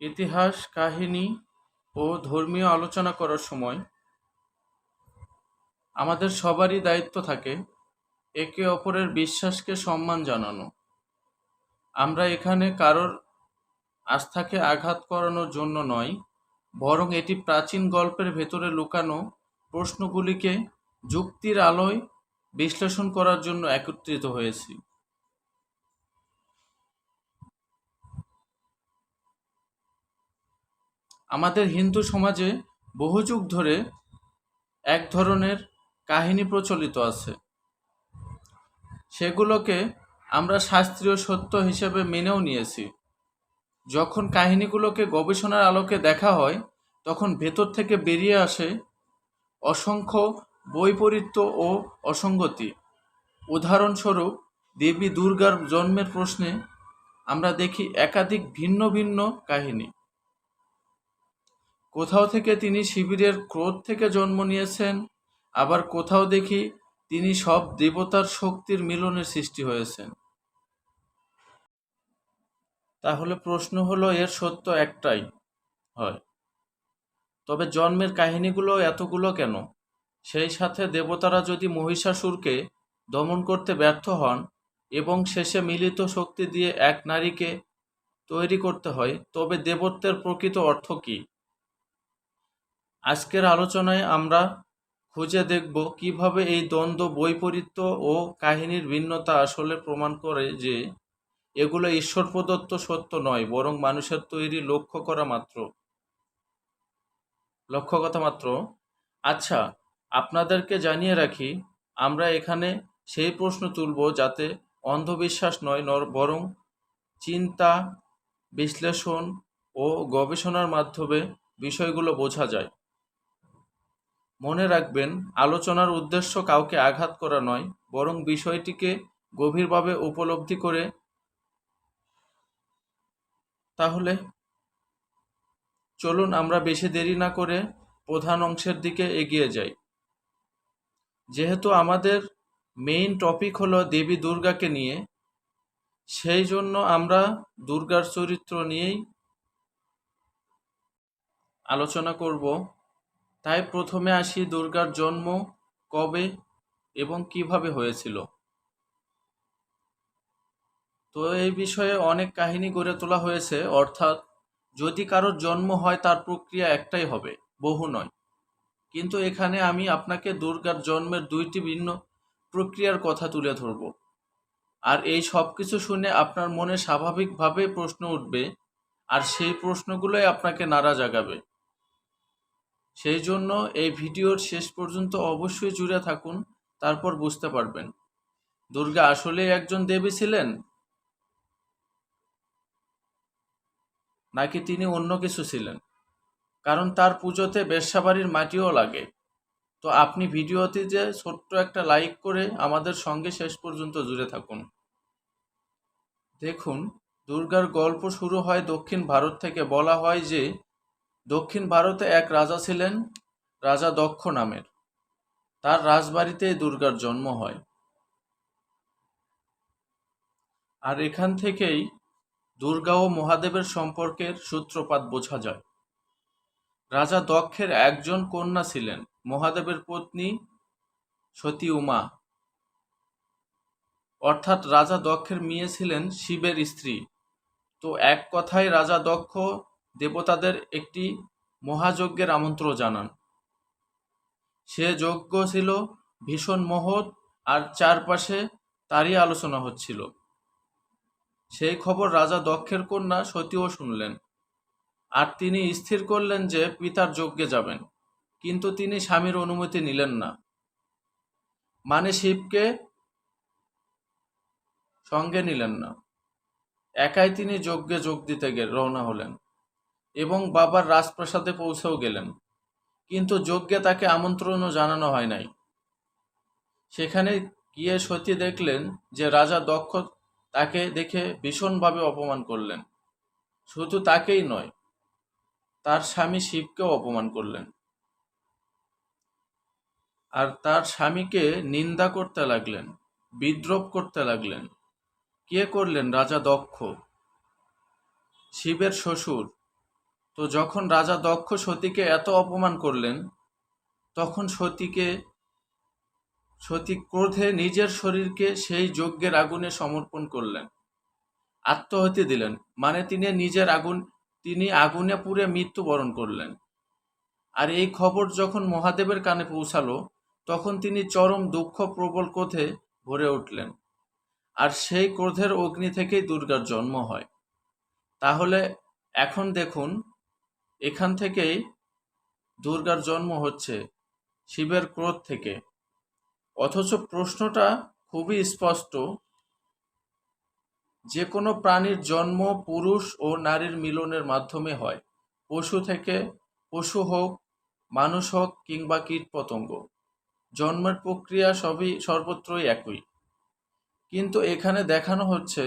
ইতিহাস, কাহিনী ও ধর্মীয় আলোচনা করার সময় আমাদের সবারই দায়িত্ব থাকে একে অপরের বিশ্বাসকে সম্মান জানানো। আমরা এখানে কারোর আস্থাকে আঘাত করানোর জন্য নয়, বরং এটি প্রাচীন গল্পের ভেতরে লুকানো প্রশ্নগুলিকে যুক্তির আলোয় বিশ্লেষণ করার জন্য একত্রিত হয়েছি। আমাদের হিন্দু সমাজে বহু যুগ ধরে এক ধরনের কাহিনী প্রচলিত আছে। সেগুলোকে আমরা শাস্ত্রীয় সত্য হিসেবে মেনেও নিয়েছি। যখন কাহিনীগুলোকে গবেষণার আলোকে দেখা হয়, তখন ভেতর থেকে বেরিয়ে আসে অসংখ্য বৈপরীত্য ও অসঙ্গতি। উদাহরণস্বরূপ, দেবী দুর্গার জন্মের প্রশ্নে আমরা দেখি একাধিক ভিন্ন ভিন্ন কাহিনী। কোথাও থেকে তিনি শিবিরের ক্রোধ থেকে জন্ম নিয়েছেন, আবার কোথাও দেখি তিনি সব দেবতার শক্তির মিলনের সৃষ্টি হয়েছেন। তাহলে প্রশ্ন হলো, এর সত্য একটাই হয়। তবে জন্মের কাহিনীগুলো এতগুলো কেন? সেই সাথে দেবতারা যদি মহিষাসুরকে দমন করতে ব্যর্থ হন এবং শেষে মিলিত শক্তি দিয়ে এক নারীকে তৈরি করতে হয়, তবে দেবত্বের প্রকৃত অর্থ কী? আজকের আলোচনায় আমরা খুঁজে দেখব কীভাবে এই দ্বন্দ্ব, বৈপরীত্য ও কাহিনীর ভিন্নতা আসলে প্রমাণ করে যে এগুলো ঈশ্বর প্রদত্ত সত্য নয়, বরং মানুষের তৈরি লক্ষ্য করা মাত্র। লক্ষ্য কথা মাত্র। আচ্ছা আপনাদেরকে জানিয়ে রাখি, আমরা এখানে সেই প্রশ্ন তুলব যাতে অন্ধবিশ্বাস নয় বরং চিন্তা, বিশ্লেষণ ও গবেষণার মাধ্যমে বিষয়গুলো বোঝা যায়। মনে রাখবেন, আলোচনার উদ্দেশ্য কাউকে আঘাত করা নয়, বরং বিষয়টিকে গভীরভাবে উপলব্ধি করে তাহলে চলুন আমরা বেশি দেরি না করে প্রধান অংশের দিকে এগিয়ে যাই। যেহেতু আমাদের মেইন টপিক হলো দেবী দুর্গাকে নিয়ে, সেই জন্য আমরা দুর্গার চরিত্র নিয়েই আলোচনা করব। তাই প্রথমে আসি দুর্গার জন্ম, কবে এবং কীভাবে হয়েছিল। তো এই বিষয়ে অনেক কাহিনী গড়ে তোলা হয়েছে, অর্থাৎ যদি কারোর জন্ম হয় তার প্রক্রিয়া একটাই হবে, বহু নয়। কিন্তু এখানে আমি আপনাকে দুর্গার জন্মের দুইটি ভিন্ন প্রক্রিয়ার কথা তুলে ধরব। আর এই সব কিছু শুনে আপনার মনে স্বাভাবিকভাবে প্রশ্ন উঠবে, আর সেই প্রশ্নগুলোই আপনাকে নাড়া জাগাবে। সেই জন্য এই ভিডিওর শেষ পর্যন্ত অবশ্যই জুড়ে থাকুন, তারপর বুঝতে পারবেন। দুর্গা আসলেই একজন দেবী ছিলেন? নাকি তিনি অন্য কিছু ছিলেন? কারণ তার পুজোতে বেশ্যাবাড়ির মাটিও লাগে। তো আপনি ভিডিওতে যে ছোট্ট একটা লাইক করে আমাদের সঙ্গে শেষ পর্যন্ত জুড়ে থাকুন। দেখুন, দুর্গার গল্প শুরু হয় দক্ষিণ ভারত থেকে। বলা হয় যে দক্ষিণ ভারতে এক রাজা ছিলেন, রাজা দক্ষ নামের। তার রাজবাড়িতেই দুর্গার জন্ম হয়। আর এখান থেকেই দুর্গা ও মহাদেবের সম্পর্কের সূত্রপাত বোঝা যায়। রাজা দক্ষের একজন কন্যা ছিলেন, মহাদেবের পত্নী সতী উমা অর্থাৎ রাজা দক্ষের মেয়ে ছিলেন শিবের স্ত্রী। তো এক কথায় রাজা দক্ষ দেবতাদের একটি মহাযজ্ঞের আমন্ত্রণ জানান। সে যজ্ঞ ছিল ভীষণ মহৎ আর চারপাশে তারই আলোচনা হচ্ছিল। সেই খবর রাজা দক্ষের কন্যা সতীও শুনলেন আর তিনি স্থির করলেন যে পিতার যজ্ঞে যাবেন, কিন্তু তিনি স্বামীর অনুমতি নিলেন না। মানে শিবকে সঙ্গে নিলেন না। একাই তিনি যজ্ঞে যোগ দিতে রওনা হলেন। এবং বাবার রাজপ্রাসাদে পৌঁছেও গেলেন। কিন্তু যজ্ঞে তাকে আমন্ত্রণও জানানো হয় নাই। সেখানে গিয়ে সতী দেখলেন যে রাজা দক্ষ তাকে দেখে ভীষণভাবে অপমান করলেন। শুধু তাকেই নয়, তার স্বামী শিবকেও অপমান করলেন। আর তার স্বামীকে নিন্দা করতে লাগলেন, বিদ্রোপ করতে লাগলেন। কে করলেন রাজা দক্ষ? শিবের শ্বশুর। তো যখন রাজা দক্ষ সতীকে এত অপমান করলেন, তখন সতীকে, সতী ক্রোধে নিজের শরীরকে সেই যজ্ঞের আগুনে সমর্পণ করলেন। আত্মহতি দিলেন। মানে তিনি নিজের আগুন, তিনি আগুনে পুড়ে মৃত্যুবরণ করলেন। আর এই খবর যখন মহাদেবের কানে পৌঁছালো, তখন তিনি চরম দুঃখ প্রবল ক্রোধে ভরে উঠলেন। আর সেই ক্রোধের অগ্নি থেকেই দুর্গার জন্ম হয়। তাহলে এখন দেখুন এখান থেকেই দুর্গার জন্ম হচ্ছে শিবের ক্রোধ থেকে। অথচ প্রশ্নটা খুবই স্পষ্ট। যে কোনো প্রাণীর জন্ম পুরুষ ও নারীর মিলনের মাধ্যমে হয়। পশু থেকে পশু হোক, মানুষ হোক কিংবা কীটপতঙ্গ জন্মের প্রক্রিয়া সবই সর্বত্রই একই। কিন্তু এখানে দেখানো হচ্ছে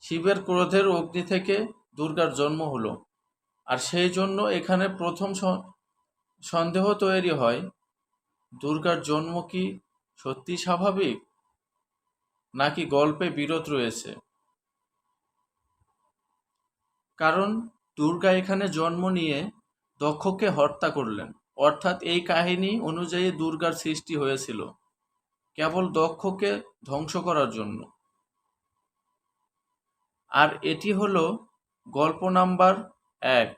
শিবের ক্রোধের অগ্নি থেকে দুর্গার জন্ম হলো। আর সেই জন্য এখানে প্রথম সন্দেহ তৈরি হয়, দুর্গার জন্ম কি সত্যি স্বাভাবিক? নাকি গল্পে বিরোধ রয়েছে? কারণ দুর্গা এখানে জন্ম নিয়ে দক্ষকে হত্যা করলেন। অর্থাৎ এই কাহিনী অনুযায়ী দুর্গার সৃষ্টি হয়েছিল। কেবল দক্ষকে ধ্বংস করার জন্য। আর এটি হলো গল্প নাম্বার এক।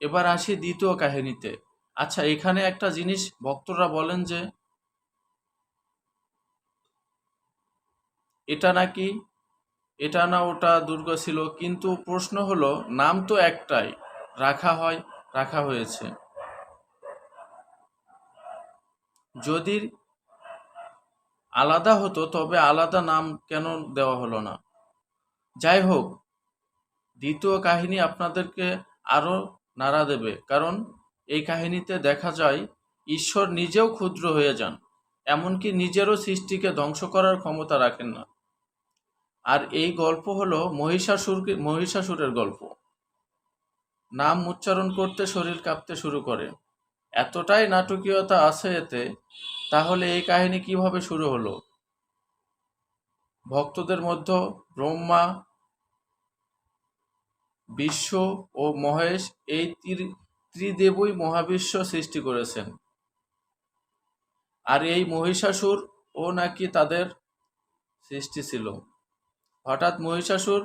এবার আসি দ্বিতীয় কাহিনীতে। আচ্ছা এখানে একটা জিনিস ভক্তরা বলেন যে, এটা নাকি, এটা না ওটা দুর্গা ছিল, কিন্তু প্রশ্ন হলো, নাম তো একটাই, রাখা হয়, রাখা হয়েছে। যদি আলাদা হতো, তবে আলাদা নাম কেন দেওয়া হলো না? যাই হোক দ্বিতীয় কাহিনী আপনাদেরকে আরও নাড়া দেবে। কারণ এই কাহিনীতে দেখা যায়, ঈশ্বর নিজেও ক্ষুদ্র হয়ে যান, এমনকি নিজেরও সৃষ্টিকে ধ্বংস করার ক্ষমতা রাখেন না। আর এই গল্প হলো মহিষাসুর মহিষাসুরের গল্প। নাম উচ্চারণ করতে শরীর কাঁপতে শুরু করে। এতটাই নাটকীয়তা আছে এতে, তাহলে এই কাহিনী কীভাবে শুরু হলো? ভক্তদের মধ্যে ব্রহ্মা বিশ্ব ও মহেশ এই ত্রিদেবই মহাবিশ্ব সৃষ্টি করেছেন। আর এই মহিষাসুর ও নাকি তাদের সৃষ্টি ছিল। হঠাৎ মহিষাসুর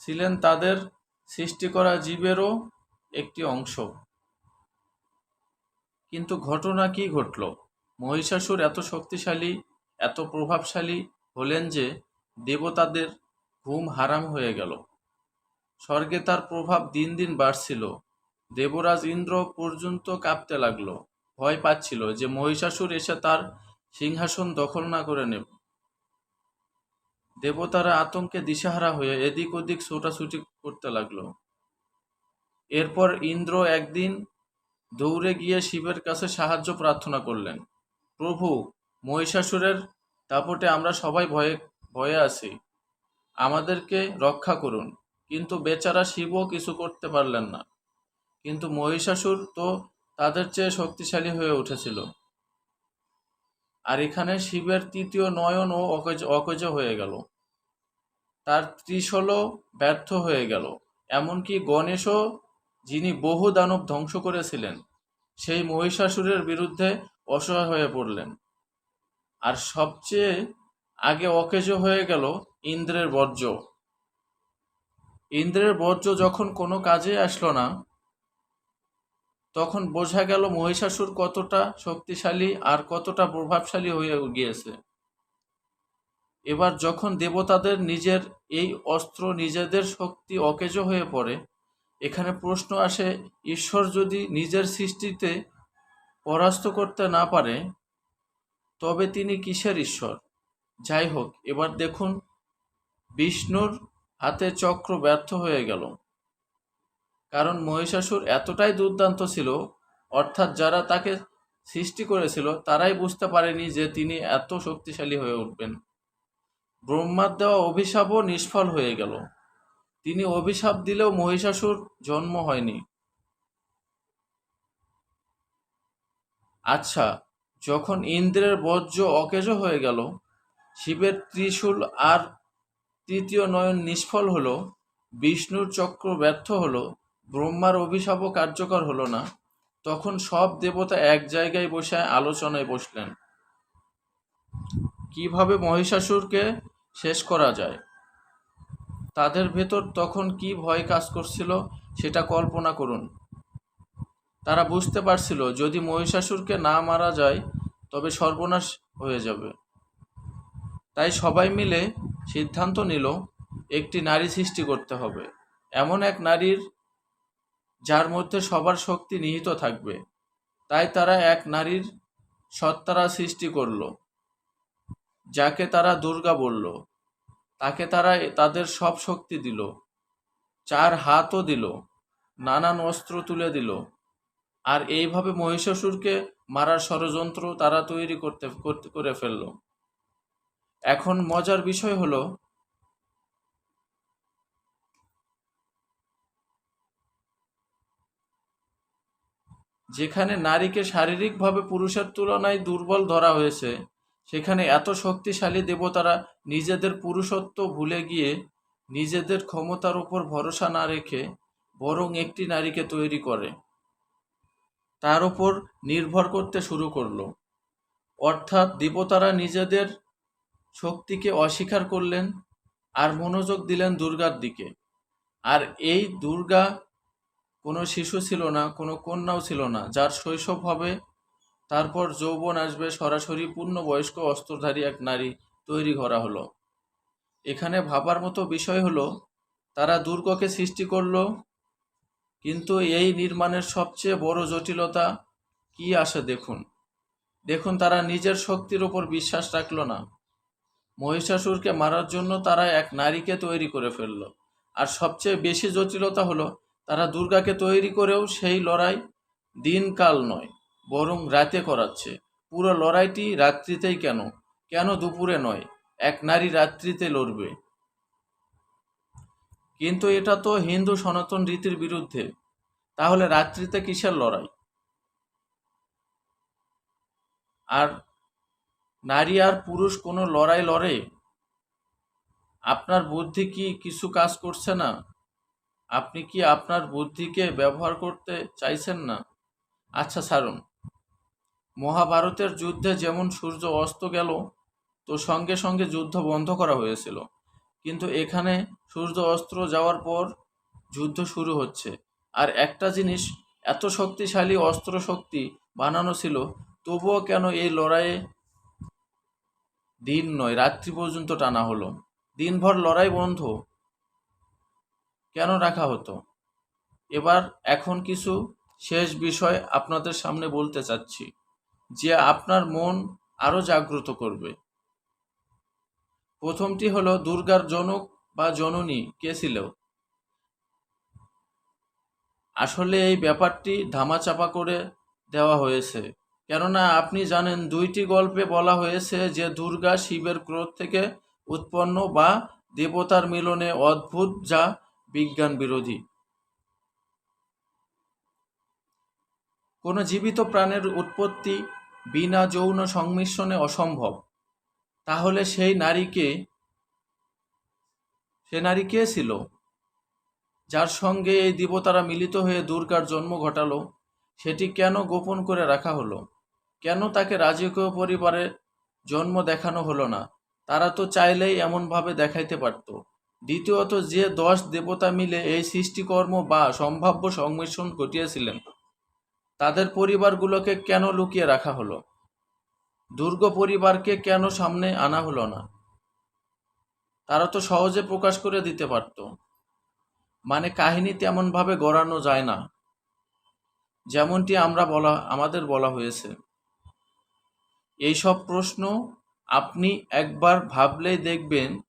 ছিলেন তাদের সৃষ্টি করা জীবেরও একটি অংশ। কিন্তু ঘটনা কি ঘটল? মহিষাসুর এত শক্তিশালী, এত প্রভাবশালী হলেন যে দেবতাদের ঘুম হারাম হয়ে গেল। স্বর্গে তার প্রভাব দিন দিন বাড়ছিল। দেবরাজ ইন্দ্র পর্যন্ত কাঁপতে লাগল। ভয় পাচ্ছিল যে মহিষাসুর এসে তার সিংহাসন দখল না করে নেবে। দেবতারা আতঙ্কে দিশাহারা হয়ে এদিক ওদিক ছোটাছুটি করতে লাগল। এরপর ইন্দ্র একদিন দৌড়ে গিয়ে শিবের কাছে সাহায্য প্রার্থনা করলেন, প্রভু, মহিষাসুরের দাপটে আমরা সবাই ভয়ে ভয়ে আছি। আমাদেরকে রক্ষা করুন। কিন্তু বেচারা শিবও কিছু করতে পারলেন না। কিন্তু মহিষাসুর তো তাদের চেয়ে শক্তিশালী হয়ে উঠেছিল। আর এখানে শিবের তৃতীয় নয়ন ও অকেজ অকেজ হয়ে গেল। তার ত্রিশলও ব্যর্থ হয়ে গেল। এমনকি গণেশও, যিনি বহু দানব ধ্বংস করেছিলেন, সেই মহিষাসুরের বিরুদ্ধে অসহায় হয়ে পড়লেন। আর সবচেয়ে আগে অকেজ হয়ে গেল ইন্দ্রের বর্জ্য। ইন্দ্রের বর্জ্য যখন কোনো কাজে আসলো না, তখন বোঝা গেল মহিষাসুর কতটা শক্তিশালী আর কতটা প্রভাবশালী হয়ে গিয়েছে। এবার যখন দেবতাদের নিজের এই অস্ত্র নিজেদের শক্তি অকেজ হয়ে পড়ে, এখানে প্রশ্ন আসে, ঈশ্বর যদি নিজের সৃষ্টিতে পরাস্ত করতে না পারে, তবে তিনি কিসের ঈশ্বর? যাই হোক, এবার দেখুন, বিষ্ণুর হাতে চক্র ব্যর্থ হয়ে গেল। কারণ মহিষাসুর এতটাই দুর্দান্ত ছিল, অর্থাৎ যারা তাকে সৃষ্টি করেছিল, তারাই বুঝতে পারেনি যে তিনি এত শক্তিশালী হয়ে উঠবেন। ব্রহ্মার দেওয়া অভিশাপও নিষ্ফল হয়ে গেল। তিনি অভিশাপ দিলেও মহিষাসুর জন্ম হয়নি। আচ্ছা যখন ইন্দ্রের বজ্র অকেজ হয়ে গেল, শিবের ত্রিশূল আর তৃতীয় নয়ন নিষ্ফল হলো, বিষ্ণুর চক্র ব্যর্থ হলো, ব্রহ্মার অভিশাপও কার্যকর হলো না, তখন সব দেবতা এক জায়গায় বসে আলোচনায় বসলেন। কীভাবে মহিষাসুরকে শেষ করা যায়? তাদের ভেতর তখন কি ভয় কাজ করছিল সেটা কল্পনা করুন। তারা বুঝতে পারছিল, যদি মহিষাসুরকে না মারা যায়, তবে সর্বনাশ হয়ে যাবে। তাই সবাই মিলে সিদ্ধান্ত নিল, একটি নারী সৃষ্টি করতে হবে। এমন এক নারীর যার মধ্যে সবার শক্তি নিহিত থাকবে। তাই তারা এক নারীর সত্তারা সৃষ্টি করল, যাকে তারা দুর্গা বলল। তাকে তারা তাদের সব শক্তি দিল, চার হাতও দিল, নানান অস্ত্র তুলে দিল। আর এইভাবে মহিষাসুরকে মারার ষড়যন্ত্র তারা তৈরি করতে করে ফেলল। এখন মজার বিষয় হলো, যেখানে নারীকে শারীরিকভাবে পুরুষের তুলনায় দুর্বল ধরা হয়েছে, সেখানে এত শক্তিশালী দেবতারা নিজেদের পুরুষত্ব ভুলে গিয়ে নিজেদের ক্ষমতার উপর ভরসা না রেখে বরং একটি নারীকে তৈরি করে। তার উপর নির্ভর করতে শুরু করল। অর্থাৎ দেবতারা নিজেদের শক্তিকে অস্বীকার করলেন আর মনোযোগ দিলেন দুর্গার দিকে। আর এই দুর্গা কোনো শিশু ছিল না, কোনো কন্যাও ছিল না, যার শৈশব হবে, তারপর যৌবন আসবে, সরাসরি পূর্ণবয়স্ক অস্ত্রধারী এক নারী তৈরি করা হলো। এখানে ভাবার মতো বিষয় হলো, তারা দুর্গকে সৃষ্টি করল, কিন্তু এই নির্মাণের সবচেয়ে বড় জটিলতা কি আসে দেখুন। দেখুন, তারা নিজের শক্তির ওপর বিশ্বাস রাখল না। মহিষাসুরকে মারার জন্য তারা এক নারীকে তৈরি করে ফেলল। আর সবচেয়ে বেশি জটিলতা হলো, তারা দুর্গাকে তৈরি করেও সেই লড়াই দিনকাল নয়, বরং রাতে করাচ্ছে। পুরো লড়াইটি রাত্রিতেই কেন? কেন দুপুরে নয়? এক নারী রাত্রিতে লড়বে। কিন্তু এটা তো হিন্দু সনাতন রীতির বিরুদ্ধে। তাহলে রাত্রিতে কিসের লড়াই? আর নারী আর পুরুষ কোনো লড়াই লড়ে? আপনার বুদ্ধি কি কিছু কাজ করছে না? আপনি কি আপনার বুদ্ধিকে ব্যবহার করতে চাইছেন না? আচ্ছা ছাড়ুন। মহাভারতের যুদ্ধে যেমন সূর্য অস্ত গেল, তো সঙ্গে সঙ্গে যুদ্ধ বন্ধ করা হয়েছিল। কিন্তু এখানে সূর্য অস্ত্র যাওয়ার পর যুদ্ধ শুরু হচ্ছে। আর একটা জিনিস, এত শক্তিশালী অস্ত্র শক্তি বানানো ছিল, তবুও কেন এই লড়াইয়ে দিন নয়, রাত্রি পর্যন্ত টানা হলো। দিনভর লড়াই বন্ধ। কেন রাখা হতো? এবার এখন কিছু শেষ বিষয় আপনাদের সামনে বলতে চাচ্ছি, যে আপনার মন আরও জাগ্রত করবে। প্রথমটি হলো দুর্গার জনক বা জননী কে ছিল? আসলে এই ব্যাপারটি ধামাচাপা করে দেওয়া হয়েছে। কেননা আপনি জানেন দুইটি গল্পে বলা হয়েছে যে দুর্গা শিবের ক্রোধ থেকে উৎপন্ন বা দেবতার মিলনে অদ্ভুত যা বিজ্ঞান বিরোধী। কোনো জীবিত প্রাণের উৎপত্তি বিনা যৌন সংমিশ্রণে অসম্ভব। তাহলে সেই নারীকে সে নারী কে ছিল? যার সঙ্গে এই দেবতারা মিলিত হয়ে দুর্গার জন্ম ঘটালো, সেটি কেন গোপন করে রাখা হলো? কেন তাকে রাজকীয় পরিবারে জন্ম দেখানো হলো না? তারা তো চাইলেই এমনভাবে দেখাইতে পারত। দ্বিতীয়ত, যে দশ দেবতা মিলে এই সৃষ্টিকর্ম বা সম্ভাব্য সংমিশ্রণ ঘটিয়েছিলেন, তাদের পরিবারগুলোকে কেন লুকিয়ে রাখা হলো? দুর্গ পরিবারকে কেন সামনে আনা হলো না? তারা তো সহজে প্রকাশ করে দিতে পারত। মানে কাহিনী তেমনভাবে গড়ানো যায় না, যেমনটি আমরা বলা, আমাদের বলা হয়েছে। এইসব প্রশ্ন আপনি একবার ভাবলেই দেখবেন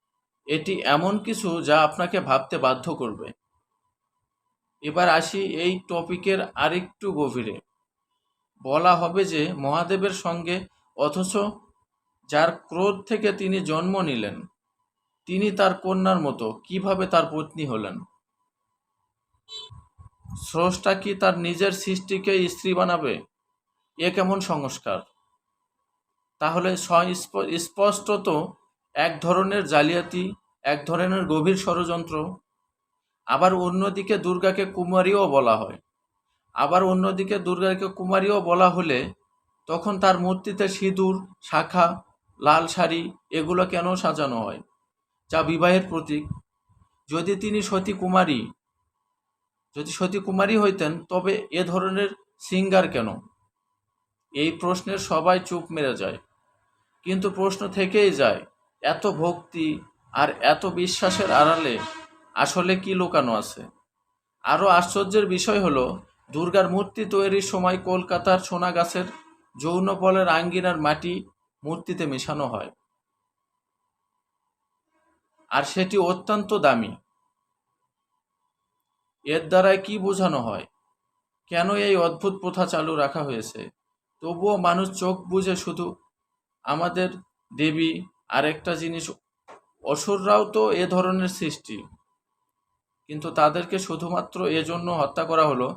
এটি এমন কিছু যা আপনাকে ভাবতে বাধ্য করবে। এবার আসি এই টপিকের আরেকটু গভীরে। বলা হবে যে মহাদেবের সঙ্গে অথচ যার ক্রোধ থেকে তিনি জন্ম নিলেন, তিনি তার কন্যার মতো কীভাবে তার পত্নী হলেন? স্রষ্টা কি তার নিজের সৃষ্টিকে স্ত্রী বানাবে? এ কেমন সংস্কার? তাহলে স্পষ্টত এক ধরনের জালিয়াতি, এক ধরনের গভীর ষড়যন্ত্র। আবার অন্যদিকে দুর্গাকে কুমারীও বলা হয়। আবার অন্যদিকে দুর্গাকে কুমারীও বলা হলে তখন তার মূর্তিতে সিঁদুর, শাখা, লাল শাড়ি এগুলো কেন সাজানো হয়? যা বিবাহের প্রতীক। যদি তিনি সতী কুমারী, যদি সতী কুমারী হইতেন, তবে এ ধরনের সিঙ্গার কেন? এই প্রশ্নের সবাই চুপ মেরে যায়। কিন্তু প্রশ্ন থেকেই যায়, এত ভক্তি আর এত বিশ্বাসের আড়ালে আসলে কি লুকানো আছে? আরও আশ্চর্যের বিষয় হলো, দুর্গার মূর্তি তৈরির সময় কলকাতার সোনাগাছের যৌনপলের আঙ্গিনার মাটি মূর্তিতে মেশানো হয়। আর সেটি অত্যন্ত দামি। এর দ্বারাই কি বোঝানো হয়? কেন এই অদ্ভুত প্রথা চালু রাখা হয়েছে? তবুও মানুষ চোখ বুঝে শুধু আমাদের দেবী আরেকটা জিনিস, অসুররাও তো এ ধরনের সৃষ্টি। কিন্তু তাদেরকে শুধুমাত্র এজন্য হত্যা করা হলো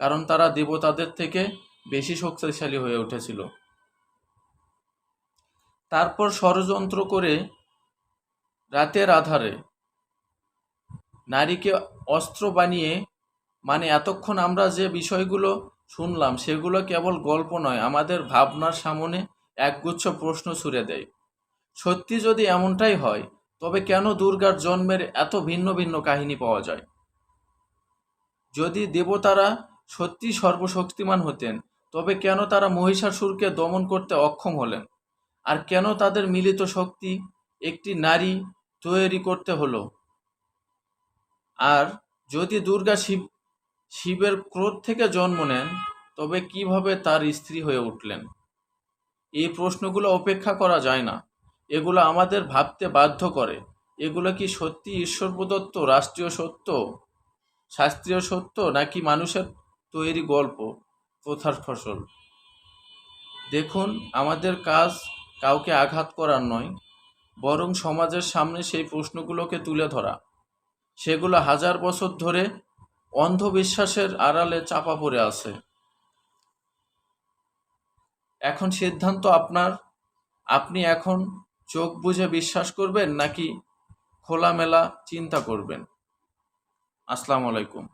কারণ তারা দেবতাদের থেকে বেশি শক্তিশালী হয়ে উঠেছিল। তারপর ষড়যন্ত্র করে রাতের আধারে নারীকে অস্ত্র বানিয়ে মানে এতক্ষণ আমরা যে বিষয়গুলো শুনলাম সেগুলো কেবল গল্প নয়, আমাদের ভাবনার সামনে একগুচ্ছ প্রশ্ন ছুড়ে দেয়। সত্যি যদি এমনটাই হয়, তবে কেন দুর্গার জন্মের এত ভিন্ন ভিন্ন কাহিনী পাওয়া যায়? যদি দেবতারা সত্যি সর্বশক্তিমান হতেন, তবে কেন তারা মহিষাসুরকে দমন করতে অক্ষম হলেন? আর কেন তাদের মিলিত শক্তি একটি নারী তৈরি করতে হলো? আর যদি দুর্গা শিব, শিবের ক্রোধ থেকে জন্ম নেন, তবে কীভাবে তার স্ত্রী হয়ে উঠলেন? এই প্রশ্নগুলো অপেক্ষা করা যায় না। এগুলো আমাদের ভাবতে বাধ্য করে। এগুলো কি সত্যি ঈশ্বর প্রদত্ত রাষ্ট্রীয় সত্য, শাস্ত্রীয় সত্য, নাকি মানুষের তৈরি গল্প, প্রথার ফসল? দেখুন, আমাদের কাজ কাউকে আঘাত করার নয়, বরং সমাজের সামনে সেই প্রশ্নগুলোকে তুলে ধরা। সেগুলো হাজার বছর ধরে অন্ধবিশ্বাসের আড়ালে চাপা পড়ে আছে। এখন সিদ্ধান্ত আপনার? আপনি এখন চোখ বুঝে বিশ্বাস করবেন নাকি খোলামেলা চিন্তা করবেন? আসসালামু আলাইকুম।